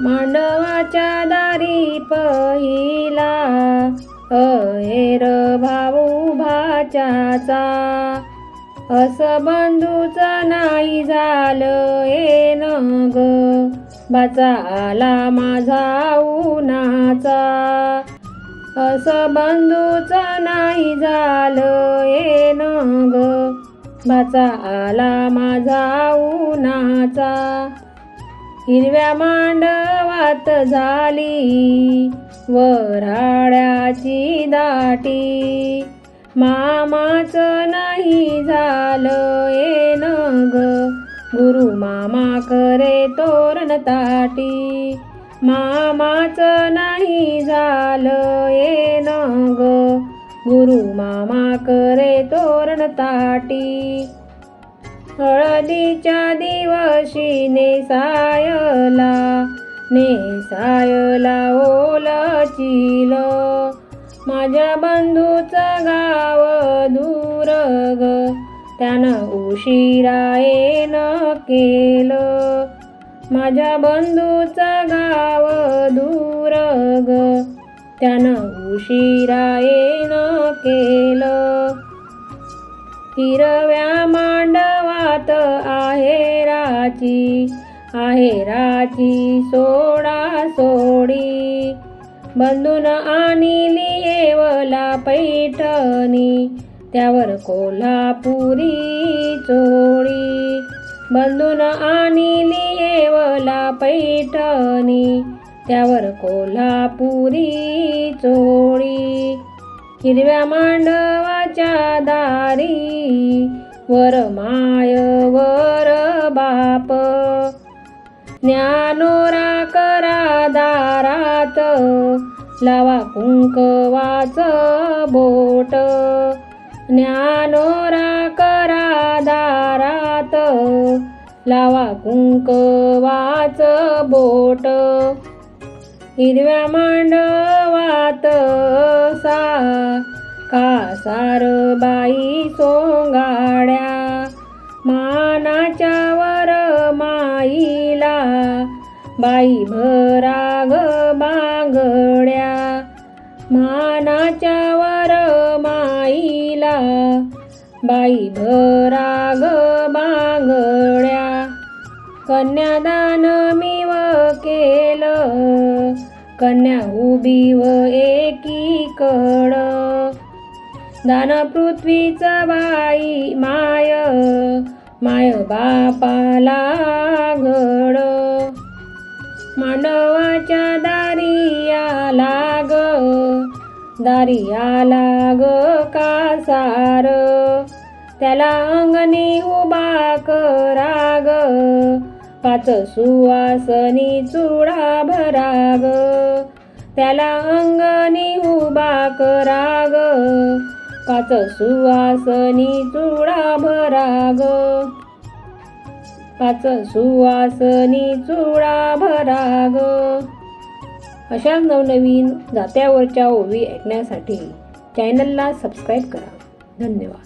मांडवाच्या दारी पहिला अहेर भाऊ भाच्याचा. असं बंधूच नाही झालं येन ग बचाला आला माझा उन्हाचा. असं बंधूच नाही झालं येन ग बचाला आला माझा उन्हाचा. हिरव्या मांडवात झाली वराड्याची दाटी. मामाच नाही झालं येन ग गुरु मामा करे तोरण ताटी. मामाच नाही झालं येन ग गुरु मामा करे तोरण ताटी. हळदीच्या दिवशी नेसायला नेसायला ओलचिल माझ्या बंधूचं गाव दूर ग त्यानं उशिरा येन केलं. माझ्या बंधूचं गाव दूर ग त्यानं उशिरा येन केलं. हिरव्या मांडवात आहेराची आहेराची सोडा सोडी. बंधून आणली येवला पैठणी त्यावर कोल्हापुरी चोळी बंधून आणली येवला पैठणी त्यावर कोल्हापुरी चोळी हिरव्या मांडवाच्या दारी वर माय वर बाप. ज्ञानोरा करा दारात लावा कुंकवाच बोट. ज्ञानोरा करा दारात लावा कुंकवाच बोट. हिरव्या मांडवात सा कासार बाई सोंगाड्या? मानाच्या वर माईला बाई भराग बांगड्या. मानाच्या वर माईला बाई भराग बांगड्या. कन्यादान मी व केलं कन्या उभी व एकीकड दान पृथ्वीचा बाई माय माय बापाला घड. मांडवाच्या दारिया लाग दारिया लाग कासार. त्याला अंगणी उभा करा पाच सुवासनी चुडा भराग त्याला अंगणी उभा कराग. पाच सुवासनी चुडा भराग पाच सुवासनी चुडा भराग. अशा नवनवीन जात्यावरच्या ओवी ऐकण्यासाठी चॅनलला सबस्क्राईब करा. धन्यवाद.